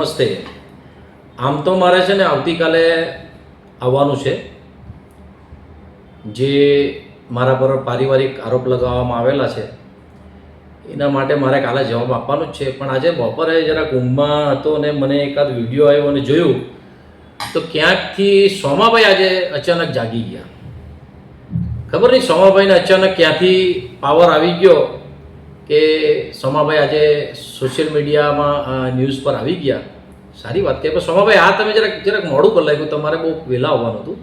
નમસ્તે. આમ તો મારે છે ને આવતીકાલે આવવાનું છે. જે મારા પર પારિવારિક આરોપ લગાવવામાં આવેલા છે, એના માટે મારે કાલે જવાબ આપવાનો જ છે. પણ આજે બપોરે જરા કુંભમાં હતો ને મને એકાદ વીડિયો આવ્યો અને જોયું, તો ક્યાંકથી સોમાભાઈ આજે અચાનક જાગી ગયા. ખબર નહીં સોમાભાઈને અચાનક ક્યાંથી પાવર આવી ગયો કે સોમાભાઈ આજે સોશિયલ મીડિયામાં ન્યૂઝ પર આવી ગયા. સારી વાત કે પણ સોમાભાઈ, આ તમે જરાક જરાક મોડું કરી લાગ્યું. તમારે બહુ વહેલા આવવાનું હતું.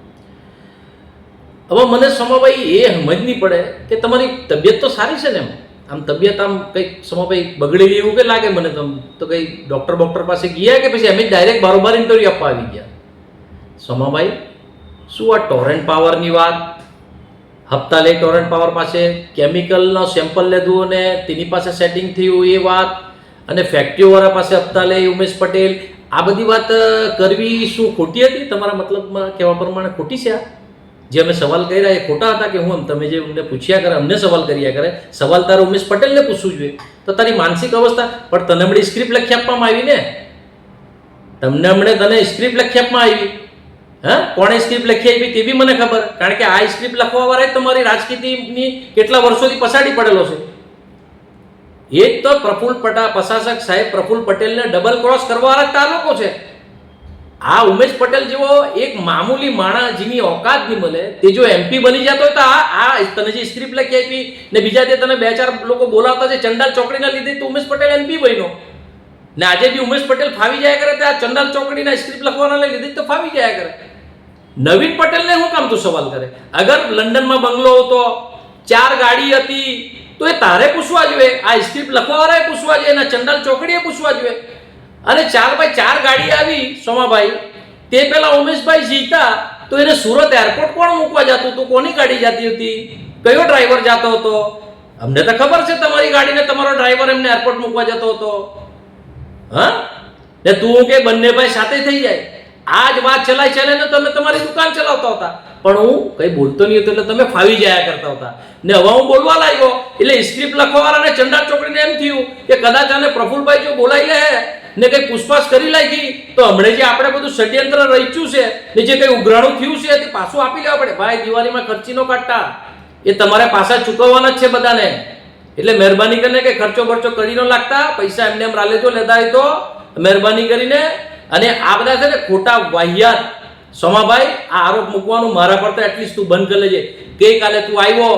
હવે મને સોમાભાઈ એ સમજ નહીં પડે કે તમારી તબિયત તો સારી છે ને એમ? આમ તબિયત આમ કંઈક સોમાભાઈ બગડેલી એવું કે લાગે મને તમ તો કંઈ ડૉક્ટર બોક્ટર પાસે ગયા કે પછી એમ જ ડાયરેક્ટ બારોબાર ઇન્ટરવ્યૂ આપવા આવી ગયા? સોમાભાઈ, શું આ ટોરેન્ટ પાવરની વાત? હપ્તા લે ટોરેન્ટ પાવર પાસે કેમિકલનો સેમ્પલ લીધું અને તેની પાસે સેટિંગ થયું એ વાત. અને ફેક્ટરીવાળા પાસે હપ્તા લે ઉમેશ પટેલ. આ બધી વાત કરવી શું ખોટી હતી? તમારા મતલબમાં કહેવા પ્રમાણે ખોટી છે આ? જે અમે સવાલ કર્યા એ ખોટા હતા કે હું એમ? તમે જે અમને પૂછ્યા કરે, અમને સવાલ કર્યા કરે. સવાલ તારે ઉમેશ પટેલને પૂછવું જોઈએ. તો તારી માનસિક અવસ્થા, પણ તને હમણાં સ્ક્રિપ્ટ લખી આપવામાં આવી ને? તમને હમણાં તને સ્ક્રિપ્ટ લખી આપવામાં આવી. હા? કોણે સ્ક્રિપ્ટ લખી આપી તે બી મને ખબર. કારણ કે આ સ્ક્રિપ્ટ લખવા વાળા જ તમારી રાજનીતિની કેટલા વર્ષોથી પસાડી પડેલો છે. એક તો પ્રફુલ પટા પ્રશાસક સાહેબ પ્રફુલ પટેલને ડબલ ક્રોસ કરવાવાળા જ આ લોકો છે. આ ઉમેશ પટેલ જેવો એક મામૂલી માણસ જેની ઓકાત નહીં મળે, તે જો એમપી બની જતો હોય તો આ આ તને જે સ્ક્રિપ્ટ લખી આપી ને બીજા તે તને બે ચાર લોકો બોલાવતા છે ચંડાલ ચોકડીના લીધે તો ઉમેશ પટેલ એમપી બન્યો. ને આજે બી ઉમેશ પટેલ ફાવી જાય કરે, તો આ ચંડાલ ચોકડીના સ્ક્રિપ્ટ લખવાના લીધે તો ફાવી જાય કરે. નવીન પટેલને શું કામ તું સવાલ કરે? અગર લંડનમાં બંગલો હતો, ચાર ગાડી હતી, તો એ તારે પૂછવા જોઈએ. આ સ્ક્રિપ્ટ લખવાવાળાએ પૂછવા જોઈએ, એના ચંડાલ ચોકડીએ પૂછવા જોઈએ. અને ચાર ભાઈ ચાર ગાડી આવી, સોમાભાઈ, તે પહેલાં ઉમેશભાઈ જીતા, તો એને સુરત એરપોર્ટ કોણ મૂકવા જતું હતું? કોની ગાડી જતી હતી? કયો ડ્રાઈવર જતો હતો? અમને તો ખબર છે તમારી ગાડીને તમારો ડ્રાઈવર એમને એરપોર્ટ મૂકવા જતો હતો. હા? ને તું કે બંને ભાઈ સાથે થઈ જાય. આ જ વાત ચલાય છે ને તમે તમારી દુકાન ચલાવતા હતા. પણ હું કઈ બોલતો નહીં હતો એટલે તમે ફાવી જાયા કરતા હતા. ને હવે હું બોલવા લાગ્યો. એટલે સ્ક્રિપ્ટ લખવાવાળાને ચંડા ચોકડીને એમ થયું કે કદાચ આને પ્રફુલભાઈ જો બોલાઈ લે ને કઈ પૂછપાછ કરી લાગી, તો હમણે જે આપણે બધું ષડયંત્ર રચ્યું છે ને જે કઈ ઉઘરાણું થયું છે તે પાછું આપી લેવા પડે. ભાઈ, દિવાળીમાં ખર્ચી નો કાઢતા એ તમારે પાછા ચૂકવવાના જ છે બધાને. એટલે મહેરબાની કરીને કે ખર્ચો બરચો કરી ન લાગતા. પૈસા એમને એમ રાલેજો લેતા હોય તો. મહેરબાની કરીને અને આ બધા છે ને ખોટા વાહિયાત. સોમાભાઈ, આ આરોપ મૂકવાનું મારા પર તો એટલીસ્ટ તું બંધ કરી લેજે. ગઈકાલે તું આવ્યો,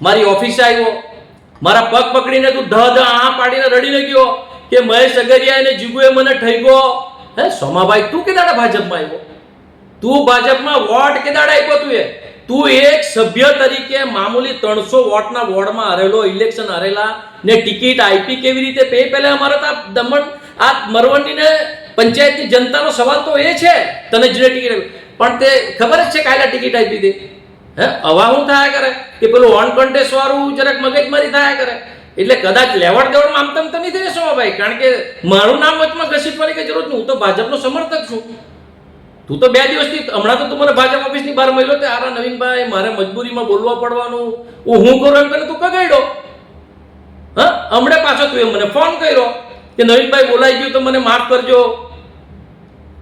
મારી ઓફિસે આવ્યો, મારા પગ પકડીને તું ધ ધ આ પાડીને રડીને ગયો કે મહેશ અગરિયા અને જીગુએ મને ઠગ્યો હે, સોમાભાઈ, તું કે દાડા ભાજપમાં આવ્યો? તું ભાજપમાં વોટ કે દાડા આપ્યો તું એ? તું એક સભ્ય તરીકે મામૂલી ત્રણસો વોટના વોર્ડમાં હરેલો, ઇલેક્શન હરેલા ને ટિકિટ આપી કેવી રીતે? પે પહેલા અમારે તો દમણ, આ મરવંડીને પંચાયતની જનતાનો સવાલ તો એ છે, તને જે ટિકિટ પણ તે ખબર જ છે કાયલા ટિકિટ આપી દે. હે? હવા શું થયા કરે? કે પેલું ઓન કોન્ટેસ્ટ વાળું જરાક મગજમારી થયા કરે? એટલે કદાચ લેવડ દેવડમાં આમ તેમ તો નહીં થઈ ભાઈ, કારણ કે મારું નામ વચમાં ઘસીટવાની કઈ જરૂર નથી હું તો ભાજપનો સમર્થક છું. તું તો બે દિવસથી, હમણાં તો તું મને ભાજપ ઓફિસની બહાર મળ્યો તે આરા નવીનભાઈ, મારે મજબૂરીમાં બોલવા પડવાનું. હું હું કરું એમ કરીને તું કગાડ્યો હા? હમણાં પાછો તું એમ મને ફોન કર્યો. કે નવીનભાઈ બોલાઈ ગયું તો મને માફ કરજો.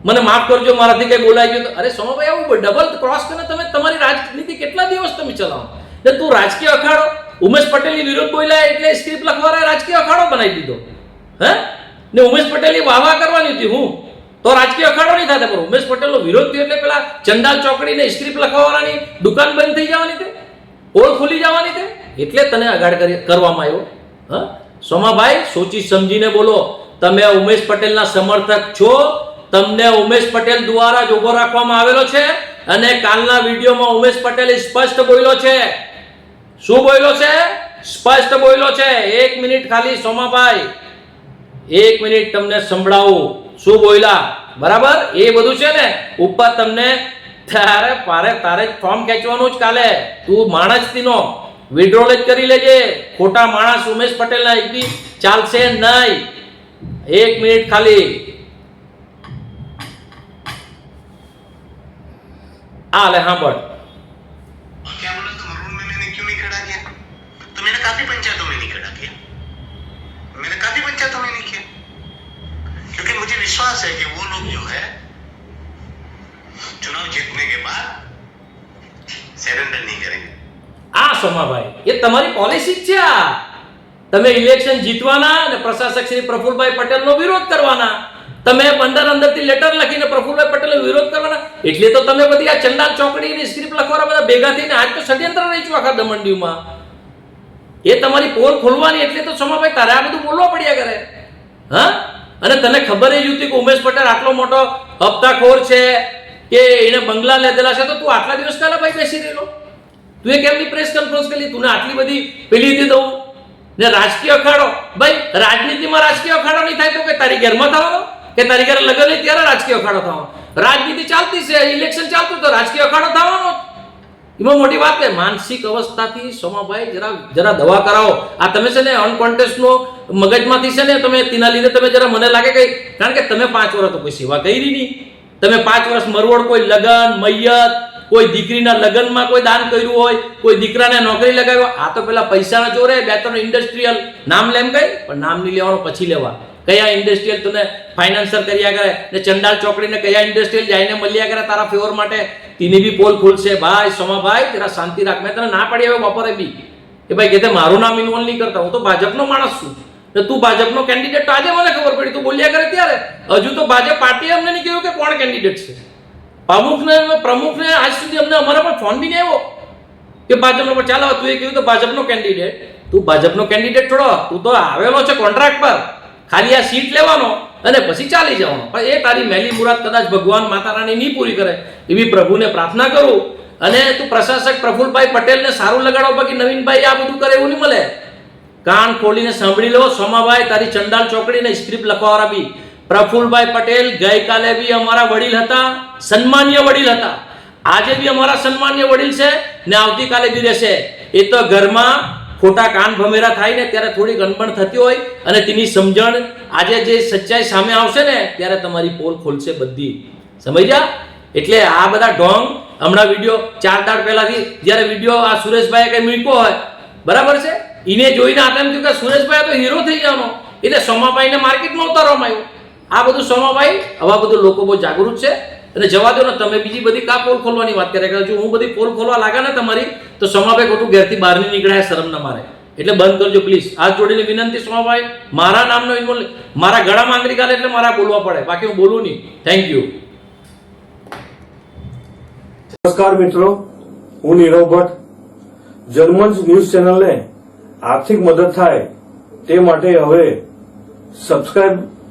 મને માફ કરજો, મારાથી કઈ બોલાઈ ગયું અરે સોમાભાઈ આવું ડબલ ક્રોસ કરીને તમે તમારી રાજનીતિ કેટલા દિવસ તમે ચલાવો? એટલે તું રાજકીય અખાડો. ઉમેશ પટેલની વિરોધ બોલ્યા એટલે સ્ક્રિપ્ટ લખવાના રાજકીય અખાડો બનાવી દીધો. હે? ને ઉમેશ પટેલની વાહવા કરવાની હતી હું. તો રાજકીય અખાડો નહીં થતા પણ ઉમેશ પટેલનો વિરોધ થયો એટલે પેલા ચોકડી ચોકડીને સ્ક્રિપ્ટ લખવાવાળાની દુકાન બંધ થઈ જવાની તે ઓળ ખુલી જવાની તે એટલે તને અગાડ કરી કરવામાં આવ્યો. હા? સોમાભાઈ સોચી સમજીને બોલો. તમે ઉમેશ પટેલના સમર્થક છો. તમને ઉમેશ પટેલ દ્વારા જ ઊભો રાખવામાં આવેલો છે અને કાલના વિડીયોમાં ઉમેશ પટેલે સ્પષ્ટ બોલ્યો છે. શું બોલ્યો છે? સ્પષ્ટ બોલ્યો છે. એક મિનિટ ખાલી, સોમાભાઈ. એક મિનિટ તમને સંભળાવું. શું બોલ્યા? બરાબર? એ બધું છે ને, ઉપર તમને તારે, પારે તારે ફોર્મ ખેંચવાનું જ કાલે. તું માણસ તીનો વિડ્રોલ જ કરી લેજે. ખોટા માણસ ઉમેશ પટેલના એક બી ચાલશે નહીં. એક મિનિટ ખાલી. આ લે સાંભળ તમારી પોલિસી છે આ. તમે ઇલેક્શન જીતવાના અને પ્રશાસક શ્રી પ્રફુલભાઈ પટેલનો વિરોધ કરવાના. તમે અંદર અંદરથી લેટર લખીને પ્રફુલભાઈ પટેલનો વિરોધ કરવાના. એટલે તો તમે બધી આ ચંડાલ ચોકડીની સ્ક્રિપ્ટ લખવાના, બધા ભેગા થઈને આજ તો ષડયંત્ર રહી છું આખા દમણડીમાં એ તમારી પોલ ખોલવાની એટલે તો સમાભાઈ, તારે આ બધું બોલવા પડ્યા કરે. હા? અને તને ખબર જ હતી કે ઉમેશ પટેલ આટલો મોટો હપ્તાખોર છે કે એને બંગલા લીધેલા છે, તો તું આટલા દિવસ કાલા ભાઈ બેસી રહેલો? તું એ કેમની પ્રેસ કોન્ફરન્સ કરી? તું આટલી બધી પેલી હતી દઉં? ને રાજકીય અખાડો? ભાઈ, રાજનીતિમાં રાજકીય અખાડો નહીં થાય તો કે તારી ઘેરમાં થવાનો? કે તારી ઘરે લગ્ન નહીં ત્યારે રાજકીય અખાડો થવાનો? રાજનીતિ ચાલતી છે ઇલેક્શન ચાલતું તો રાજકીય અખાડો થવાનો એમાં મોટી વાત કે માનસિક અવસ્થાથી સોમાભાઈ, જરા જરા દવા કરાવો. આ તમે છે ને અનકોન્ટેસ્ટનો મગજમાંથી છે ને તમે તેના લીધે તમે જરા મને લાગે કે કારણ કે તમે પાંચ વર્ષ તો કોઈ સેવા કરી નહીં. તમે પાંચ વર્ષ મરવડ, કોઈ લગન, મૈયત કોઈ દીકરીના લગ્નમાં કોઈ દાન કર્યું હોય, કોઈ દીકરાને નોકરી લગાવ્યો આ તો પેલા પૈસાના જોરે બે ત્રણ ઇન્ડસ્ટ્રીયલ નામ લેમ ગઈ, પણ નામ નહીં લેવાનું પછી લેવા. કયા ઇન્ડસ્ટ્રીયલ તને ફાઇનાન્સર કર્યા કરે ને ચંડાલ ચોકડીને કયા ઇન્ડસ્ટ્રીયલ જઈને મળ્યા કરે તારા ફેવર માટે? તેની બી પોલ ખુલશે. ભાઈ, સોમાભાઈ, જરા શાંતિ રાખ. મેં તને ના પાડી હવે બપોરે બી. કે ભાઈ કે તે મારું નામ ઇન્વોલ્વ નહીં કરતા. હું તો ભાજપનો માણસ છું. ને તું ભાજપનો કેન્ડિડેટ આજે મને ખબર પડી. તું બોલ્યા કરે ત્યારે? હજુ તો ભાજપ પાર્ટીએ અમને નહીં કહ્યું કે કોણ કેન્ડિડેટ છે? પ્રમુખને પ્રમુખને આજ સુધી અમને અમારા પર ફોન બી નહીં આવ્યો કે ભાજપનો પર ચાલો. તું એ કહ્યું તો ભાજપનો કેન્ડિડેટ તું ભાજપનો કેન્ડિડેટ થોડો તું તો આવેલો છે કોન્ટ્રાક્ટ પર. ખાલી આ સીટ લેવાનો અને પછી ચાલી જવાનો. પણ એ તારી મેલી મુરાદ કદાચ ભગવાન માતા રાણી નહીં પૂરી કરે એવી પ્રભુને પ્રાર્થના કરું. અને તું પ્રશાસક પ્રફુલભાઈ પટેલને સારું લગાડો. બાકી નવીનભાઈ આ બધું કરે એવું નહીં મળે. કાન ખોલીને સાંભળી લો. સોમાભાઈ તારી ચંડાલ ચોકડીને સ્ક્રિપ્ટ લખવાવાળા બી. પ્રફુલભાઈ પટેલ ગઈકાલે બી અમારા વડીલ હતા, સન્માનીય વડીલ હતા. આજે બી અમારા સન્માનીય વડીલ છે ને આવતીકાલે બી રહેશે. એ તો ઘરમાં ખોટા કાન ભમેરા થાય ને ત્યારે થોડી ગણબણ થતી હોય અને તેની સમજણ આજે જે સચ્ચાઈ સામે આવશે ને ત્યારે તમારી પોલ ખોલશે બધી. સમજ્યા એટલે આ બધા ઢોંગ હમણાં વીડિયો ચાર દાડ પહેલાથી જ્યારે વીડિયો આ સુરેશભાઈએ કઈ મૂક્યો હોય, બરાબર છે? એને જોઈને આપણે એમ થયું કે સુરેશભાઈ તો હીરો થઈ જવાનો એટલે સોમાભાઈને માર્કેટમાં ઉતારવામાં આવ્યો. આ બધું સોમાભાઈ આવા બધું લોકો બહુ જાગૃત છે. અને જવા દો ને, તમે બીજી બધી કા પોલ ખોલવાની વાત કરે? જો હું બધી પોલ ખોલવા લાગા ને તમારી, તો સોમાભાઈ ખોટું ઘેરથી બહાર નહીં નીકળાય શરમ ના મારે. એટલે બંધ કરજો પ્લીઝ હાથ જોડીને વિનંતી સોમાભાઈ મારા નામનો ઇન્વોલ્વ મારા ગળામાં આંગળી ગાલે એટલે મારા બોલવા પડે. બાકી હું બોલું નહીં. થેન્ક યુ નમસ્કાર મિત્રો, હું નીરવ ભટ્ટ. જર્મન્સ ન્યૂઝ ચેનલને આર્થિક મદદ થાય તે માટે હવે સબસ્ક્રાઇબ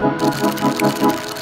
Thank.